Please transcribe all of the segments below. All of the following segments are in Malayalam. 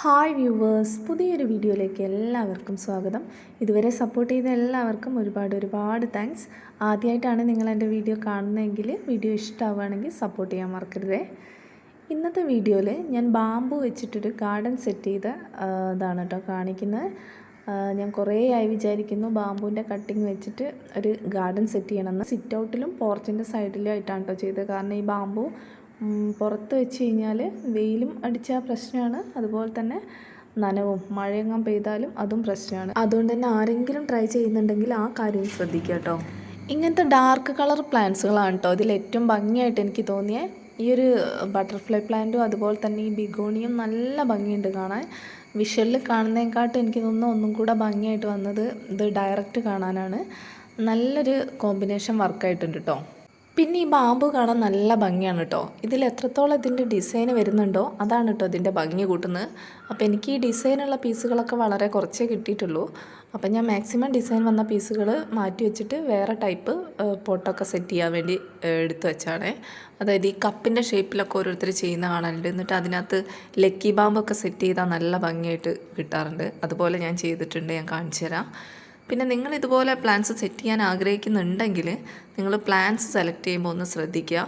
ഹായ് വ്യൂവേഴ്സ് പുതിയൊരു വീഡിയോയിലേക്ക് എല്ലാവർക്കും സ്വാഗതം. ഇതുവരെ സപ്പോർട്ട് ചെയ്ത എല്ലാവർക്കും ഒരുപാട് ഒരുപാട് താങ്ക്സ് ആദ്യമായിട്ടാണ് നിങ്ങൾ എന്റെ വീഡിയോ കാണുന്നതെങ്കിൽ വീഡിയോ ഇഷ്ടമാവുകയാണെങ്കിൽ സപ്പോർട്ട് ചെയ്യാൻ മറക്കരുതേ. ഇന്നത്തെ വീഡിയോയിൽ ഞാൻ ബാമ്പു വെച്ചിട്ടൊരു ഗാർഡൻ സെറ്റ് ചെയ്ത ഇതാണ് കേട്ടോ കാണിക്കുന്നത്. ഞാൻ കുറേ ആയി വിചാരിക്കുന്നു ബാമ്പുവിന്റെ കട്ടിങ് വെച്ചിട്ട് ഒരു ഗാർഡൻ സെറ്റ് ചെയ്യണമെന്ന്. സിറ്റ് ഔട്ടിലും പോർച്ചിന്റെ സൈഡിലും ആയിട്ടാണ് കേട്ടോ ചെയ്തത്. കാരണം ഈ ബാമ്പു പുറത്ത് വെച്ച് കഴിഞ്ഞാൽ വെയിലും അടിച്ചാൽ പ്രശ്നമാണ്. അതുപോലെ തന്നെ നനവും മഴയെങ്ങാൻ പെയ്താലും അതും പ്രശ്നമാണ്. അതുകൊണ്ട് തന്നെ ആരെങ്കിലും ട്രൈ ചെയ്യുന്നുണ്ടെങ്കിൽ ആ കാര്യം ശ്രദ്ധിക്കുക കേട്ടോ ഇങ്ങനത്തെ ഡാർക്ക് കളർ പ്ലാന്റ്സുകളാണ് കേട്ടോ ഇതിൽ ഏറ്റവും ഭംഗിയായിട്ട് എനിക്ക് തോന്നിയ ഈ ഒരു ബട്ടർഫ്ലൈ പ്ലാന്റും അതുപോലെ തന്നെ ഈ ബിഗോണിയും നല്ല ഭംഗിയുണ്ട് കാണാൻ. വിഷ്വലിൽ കാണുന്നതിനെക്കാട്ടും എനിക്ക് തോന്നുന്നു ഒന്നും കൂടെ ഭംഗിയായിട്ട് വന്നത് ഇത് ഡയറക്റ്റ് കാണാനാണ്. നല്ലൊരു കോമ്പിനേഷൻ വർക്കായിട്ടുണ്ട് കേട്ടോ പിന്നെ ഈ ബാമ്പു കാണാൻ നല്ല ഭംഗിയാണ് കേട്ടോ ഇതിൽ എത്രത്തോളം ഇതിന്റെ ഡിസൈൻ വരുന്നുണ്ടോ അതാണ് കേട്ടോ ഇതിന്റെ ഭംഗി കൂട്ടുന്നത്. അപ്പോൾ എനിക്ക് ഈ ഡിസൈനുള്ള പീസുകളൊക്കെ വളരെ കുറച്ചേ കിട്ടിയിട്ടുള്ളൂ. അപ്പോൾ ഞാൻ മാക്സിമം ഡിസൈൻ വന്ന പീസുകൾ മാറ്റി വെച്ചിട്ട് വേറെ ടൈപ്പ് പോട്ടൊക്കെ സെറ്റ് ചെയ്യാൻ വേണ്ടി എടുത്തു വെച്ചാണ്. അതായത് ഈ കപ്പിന്റെ ഷേപ്പിലൊക്കെ ഓരോരുത്തർ ചെയ്യുന്ന കാണാനുണ്ട് എന്നിട്ട് അതിനകത്ത് ലക്കി ബാമ്പൊക്കെ സെറ്റ് ചെയ്താൽ നല്ല ഭംഗിയായിട്ട് കിട്ടാറുണ്ട്. അതുപോലെ ഞാൻ ചെയ്തിട്ടുണ്ട് ഞാൻ കാണിച്ചു തരാം. പിന്നെ നിങ്ങൾ ഇതുപോലെ പ്ലാൻസ് സെറ്റ് ചെയ്യാൻ ആഗ്രഹിക്കുന്നുണ്ടെങ്കിൽ നിങ്ങൾ പ്ലാൻസ് സെലക്ട് ചെയ്യുമ്പോൾ ഒന്ന് ശ്രദ്ധിക്കുക.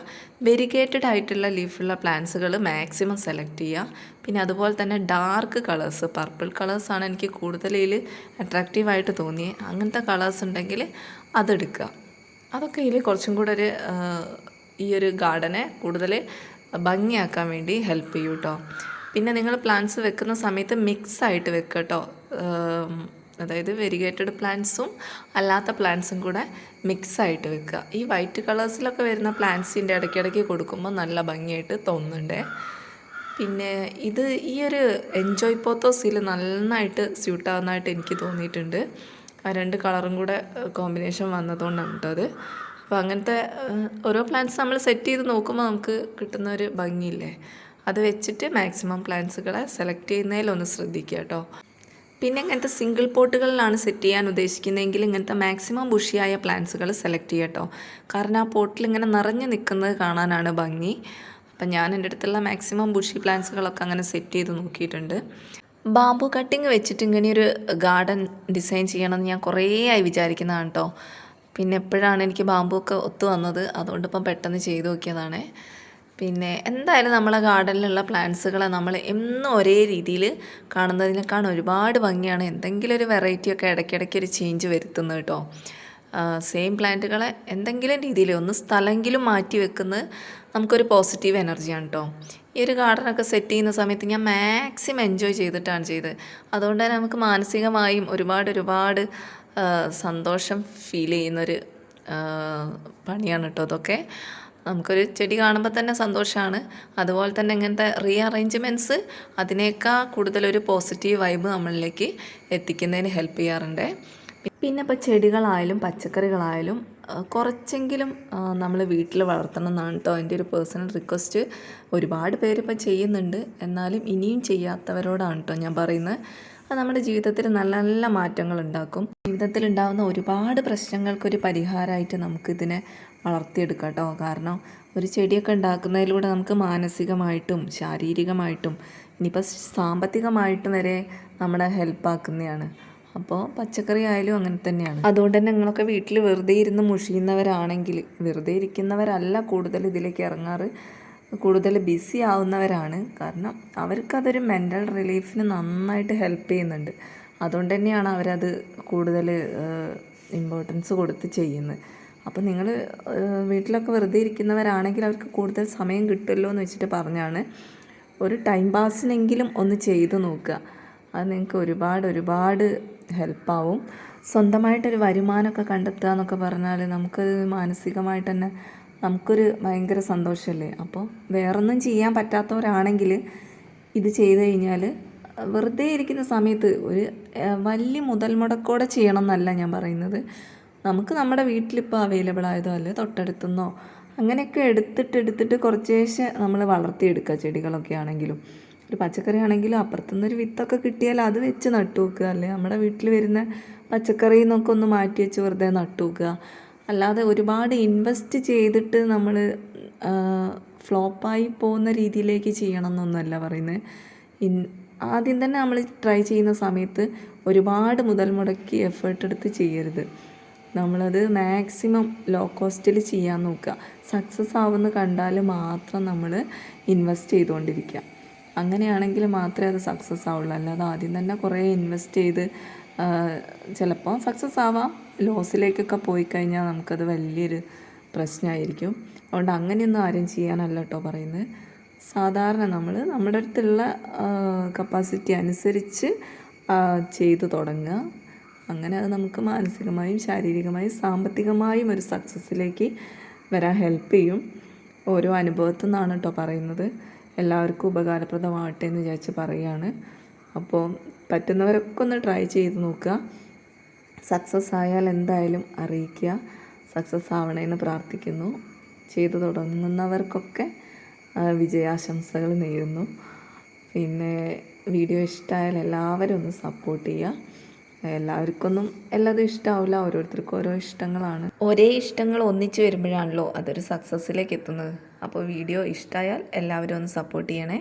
വെരിഗേറ്റഡ് ആയിട്ടുള്ള ലീഫുള്ള പ്ലാൻസുകൾ മാക്സിമം സെലക്ട് ചെയ്യുക. പിന്നെ അതുപോലെ തന്നെ ഡാർക്ക് കളേഴ്സ് പർപ്പിൾ കളേഴ്സാണ് എനിക്ക് കൂടുതൽ ഇതിൽ അട്രാക്റ്റീവായിട്ട് തോന്നിയത് അങ്ങനത്തെ കളേഴ്സ് ഉണ്ടെങ്കിൽ അതെടുക്കുക അതൊക്കെ ഇതിൽ കുറച്ചും കൂടെ ഒരു ഈ ഒരു ഗാർഡനെ കൂടുതൽ ഭംഗിയാക്കാൻ വേണ്ടി ഹെൽപ്പ് ചെയ്യും കേട്ടോ പിന്നെ നിങ്ങൾ പ്ലാന്റ്സ് വെക്കുന്ന സമയത്ത് മിക്സ് ആയിട്ട് വെക്കുക കേട്ടോ അതായത് വെരിഗേറ്റഡ് പ്ലാന്റ്സും അല്ലാത്ത പ്ലാന്റ്സും കൂടെ മിക്സ് ആയിട്ട് വെക്കുക. ഈ വൈറ്റ് കളേഴ്സിലൊക്കെ വരുന്ന പ്ലാന്റ്സിന്റെ ഇടയ്ക്കിടയ്ക്ക് കൊടുക്കുമ്പോൾ നല്ല ഭംഗിയായിട്ട് തോന്നുന്നുണ്ട്. പിന്നെ ഇത് ഈ ഒരു എൻജോയ് പോത്തോസിൽ നന്നായിട്ട് സ്യൂട്ടാവുന്നതായിട്ട് എനിക്ക് തോന്നിയിട്ടുണ്ട്. ആ രണ്ട് കളറും കൂടെ കോമ്പിനേഷൻ വന്നതുകൊണ്ടാണ് കേട്ടോ അത് അപ്പോൾ അങ്ങനത്തെ ഓരോ പ്ലാന്റ്സ് നമ്മൾ സെറ്റ് ചെയ്ത് നോക്കുമ്പോൾ നമുക്ക് കിട്ടുന്ന ഒരു ഭംഗിയില്ലേ? അത് വെച്ചിട്ട് മാക്സിമം പ്ലാന്റ്സുകളെ സെലക്ട് ചെയ്യുന്നതിലൊന്ന് ശ്രദ്ധിക്കുക കേട്ടോ. പിന്നെ ഇങ്ങനത്തെ സിംഗിൾ പോട്ടുകളിലാണ് സെറ്റ് ചെയ്യാൻ ഉദ്ദേശിക്കുന്നതെങ്കിൽ ഇങ്ങനത്തെ മാക്സിമം ബുഷിയായ പ്ലാന്റ്സുകൾ സെലക്ട് ചെയ്യട്ടോ കാരണം ആ പോട്ടിൽ ഇങ്ങനെ നിറഞ്ഞു നിൽക്കുന്നത് കാണാനാണ് ഭംഗി. അപ്പം ഞാൻ എന്റെ അടുത്തുള്ള മാക്സിമം ബുഷി പ്ലാന്റ്സുകളൊക്കെ അങ്ങനെ സെറ്റ് ചെയ്ത് നോക്കിയിട്ടുണ്ട്. ബാമ്പു കട്ടിങ് വെച്ചിട്ട് ഇങ്ങനെ ഒരു ഗാർഡൻ ഡിസൈൻ ചെയ്യണമെന്ന് ഞാൻ കുറേ ആയി വിചാരിക്കുന്നതാണ് കേട്ടോ പിന്നെ എപ്പോഴാണ് എനിക്ക് ബാമ്പു ഒക്കെ ഒത്തു വന്നത്? അതുകൊണ്ട് ഇപ്പം പെട്ടെന്ന് ചെയ്തു നോക്കിയതാണേ. പിന്നെ എന്തായാലും നമ്മളെ ഗാർഡനിലുള്ള പ്ലാന്റ്സുകളെ നമ്മൾ എന്നും ഒരേ രീതിയിൽ കാണുന്നതിനേക്കാൾ ഒരുപാട് ഭംഗിയാണ്. എന്തെങ്കിലും ഒരു വെറൈറ്റി ഒക്കെ ഇടയ്ക്കിടയ്ക്ക് ഒരു ചേഞ്ച് വരുത്തുന്നത് കേട്ടോ. സെയിം പ്ലാന്റുകളെ എന്തെങ്കിലും രീതിയിൽ ഒന്ന് സ്ഥലമെങ്കിലും മാറ്റി വെക്കുന്നത് നമുക്കൊരു പോസിറ്റീവ് എനർജിയാണ് കേട്ടോ. ഈ ഒരു ഗാർഡനൊക്കെ സെറ്റ് ചെയ്യുന്ന സമയത്ത് ഞാൻ മാക്സിമം എൻജോയ് ചെയ്തിട്ടാണ് ചെയ്ത് അതുകൊണ്ട് തന്നെ നമുക്ക് മാനസികമായും ഒരുപാട് ഒരുപാട് സന്തോഷം ഫീൽ ചെയ്യുന്നൊരു പണിയാണ് കേട്ടോ അതൊക്കെ. നമുക്കൊരു ചെടി കാണുമ്പോൾ തന്നെ സന്തോഷമാണ് അതുപോലെ തന്നെ ഇങ്ങനത്തെ റീ അറേഞ്ച്മെന്റ്സ് അതിനേക്കാൾ കൂടുതലൊരു പോസിറ്റീവ് വൈബ് നമ്മളിലേക്ക് എത്തിക്കുന്നതിന് ഹെൽപ്പ് ചെയ്യാറുണ്ട്. പിന്നെ ഇപ്പോൾ ചെടികളായാലും പച്ചക്കറികളായാലും കുറച്ചെങ്കിലും നമ്മൾ വീട്ടിൽ വളർത്തണം എന്നാണ് കേട്ടോ എന്റെ ഒരു പേഴ്സണൽ റിക്വസ്റ്റ് ഒരുപാട് പേരിപ്പോൾ ചെയ്യുന്നുണ്ട്. എന്നാലും ഇനിയും ചെയ്യാത്തവരോടാണ് കേട്ടോ ഞാൻ പറയുന്നത്. അത് നമ്മുടെ ജീവിതത്തിൽ നല്ല നല്ല മാറ്റങ്ങൾ ഉണ്ടാക്കും. ജീവിതത്തിൽ ഉണ്ടാകുന്ന ഒരുപാട് പ്രശ്നങ്ങൾക്കൊരു പരിഹാരമായിട്ട് നമുക്കിതിനെ വളർത്തിയെടുക്കാം കേട്ടോ കാരണം ഒരു ചെടിയൊക്കെ ഉണ്ടാക്കുന്നതിലൂടെ നമുക്ക് മാനസികമായിട്ടും ശാരീരികമായിട്ടും ഇനിയിപ്പോൾ സാമ്പത്തികമായിട്ടും വരെ നമ്മളെ ഹെൽപ്പാക്കുന്നതാണ് അപ്പോൾ പച്ചക്കറി ആയാലും അങ്ങനെ തന്നെയാണ്. അതുകൊണ്ട് തന്നെ നിങ്ങളൊക്കെ വീട്ടിൽ വെറുതെ ഇരുന്ന് മുഷിയുന്നവരാണെങ്കിൽ വെറുതെ ഇരിക്കുന്നവരല്ല കൂടുതൽ ഇതിലേക്ക് ഇറങ്ങാറ്. കൂടുതൽ ബിസി ആവുന്നവരാണ്. കാരണം അവർക്കതൊരു മെന്റൽ റിലീഫിന് നന്നായിട്ട് ഹെൽപ്പ് ചെയ്യുന്നുണ്ട്. അതുകൊണ്ട് തന്നെയാണ് അവരത് കൂടുതൽ ഇമ്പോർട്ടൻസ് കൊടുത്ത് ചെയ്യുന്നത്. അപ്പോൾ നിങ്ങൾ വീട്ടിലൊക്കെ വെറുതെ ഇരിക്കുന്നവരാണെങ്കിൽ അവർക്ക് കൂടുതൽ സമയം കിട്ടുമല്ലോ എന്ന് വെച്ചിട്ട് പറഞ്ഞാണ്. ഒരു ടൈം പാസിനെങ്കിലും ഒന്ന് ചെയ്തു നോക്കുക. അത് നിങ്ങൾക്ക് ഒരുപാട് ഒരുപാട് ഹെൽപ്പാവും. സ്വന്തമായിട്ടൊരു വരുമാനമൊക്കെ കണ്ടെത്തുക എന്നൊക്കെ പറഞ്ഞാൽ നമുക്ക് മാനസികമായിട്ട് തന്നെ നമുക്കൊരു ഭയങ്കര സന്തോഷമല്ലേ? അപ്പോൾ വേറൊന്നും ചെയ്യാൻ പറ്റാത്തവരാണെങ്കിൽ ഇത് ചെയ്തു കഴിഞ്ഞാൽ വെറുതെ ഇരിക്കുന്ന സമയത്ത് ഒരു വലിയ മുതൽ മുടക്കോടെ ചെയ്യണം എന്നല്ല ഞാൻ പറയുന്നത്. നമുക്ക് നമ്മുടെ വീട്ടിലിപ്പോൾ അവൈലബിൾ ആയതോ അല്ലെ തൊട്ടടുത്തുനിന്നോ അങ്ങനെയൊക്കെ എടുത്തിട്ട് എടുത്തിട്ട് കുറച്ചേശ്ശെ നമ്മൾ വളർത്തിയെടുക്കുക ചെടികളൊക്കെ ആണെങ്കിലും. ഒരു പച്ചക്കറി ആണെങ്കിലും അപ്പുറത്തുനിന്ന് ഒരു വിത്തൊക്കെ കിട്ടിയാൽ അത് വെച്ച് നട്ടു വെക്കുക അല്ലെ? നമ്മുടെ വീട്ടിൽ വരുന്ന പച്ചക്കറിയിൽ നിന്നൊക്കെ ഒന്ന് മാറ്റി വെച്ച് വെറുതെ നട്ടു വെക്കുക അല്ലാതെ ഒരുപാട് ഇൻവെസ്റ്റ് ചെയ്തിട്ട് നമ്മൾ ഫ്ലോപ്പായി പോകുന്ന രീതിയിലേക്ക് ചെയ്യണം എന്നൊന്നുമല്ല പറയുന്നത് ഇൻ ആദ്യം തന്നെ നമ്മൾ ട്രൈ ചെയ്യുന്ന സമയത്ത് ഒരുപാട് മുതൽ മുടക്കി എഫേർട്ട് എടുത്ത് ചെയ്യരുത്. നമ്മളത് മാക്സിമം ലോ കോസ്റ്റിൽ ചെയ്യാൻ നോക്കുക. സക്സസ് ആവുമെന്ന് കണ്ടാൽ മാത്രം നമ്മൾ ഇൻവെസ്റ്റ് ചെയ്തുകൊണ്ടിരിക്കുക. അങ്ങനെയാണെങ്കിൽ മാത്രമേ അത് സക്സസ് ആവുള്ളൂ. അല്ലാതെ ആദ്യം തന്നെ കുറേ ഇൻവെസ്റ്റ് ചെയ്ത് ചിലപ്പോൾ സക്സസ് ആവാം. ലോസിലേക്കൊക്കെ പോയി കഴിഞ്ഞാൽ നമുക്കത് വലിയൊരു പ്രശ്നമായിരിക്കും. അതുകൊണ്ട് അങ്ങനെയൊന്നും ആരും ചെയ്യാനല്ല കേട്ടോ പറയുന്നത്. സാധാരണ നമ്മൾ നമ്മുടെ അടുത്തുള്ള കപ്പാസിറ്റി അനുസരിച്ച് ചെയ്തു തുടങ്ങുക. അങ്ങനെ അത് നമുക്ക് മാനസികമായും ശാരീരികമായും സാമ്പത്തികമായും ഒരു സക്സസ്സിലേക്ക് വരാൻ ഹെൽപ്പ് ചെയ്യും. ഓരോ അനുഭവത്തിൽ നിന്നാണ് കേട്ടോ പറയുന്നത്. എല്ലാവർക്കും ഉപകാരപ്രദമാവട്ടെ എന്ന് വിചാരിച്ച് പറയുകയാണ്. അപ്പോൾ പറ്റുന്നവരൊക്കെ ഒന്ന് ട്രൈ ചെയ്ത് നോക്കുക. സക്സസ് ആയാൽ എന്തായാലും അറിയിക്കുക. സക്സസ് ആവണമെന്ന് പ്രാർത്ഥിക്കുന്നു. ചെയ്തു തുടങ്ങുന്നവർക്കൊക്കെ വിജയാശംസകൾ നേരുന്നു. പിന്നെ വീഡിയോ ഇഷ്ടമായാൽ എല്ലാവരും ഒന്ന് സപ്പോർട്ട് ചെയ്യുക. എല്ലാവർക്കൊന്നും എല്ലാതും ഇഷ്ടാവില്ല. ഓരോരുത്തർക്കും ഓരോ ഇഷ്ടങ്ങളാണ്. ഒരേ ഇഷ്ടങ്ങൾ ഒന്നിച്ചു വരുമ്പോഴാണല്ലോ അതൊരു സക്സസ്സിലേക്ക് എത്തുന്നത്. അപ്പോൾ വീഡിയോ ഇഷ്ടമായാൽ എല്ലാവരും ഒന്ന് സപ്പോർട്ട് ചെയ്യണേ.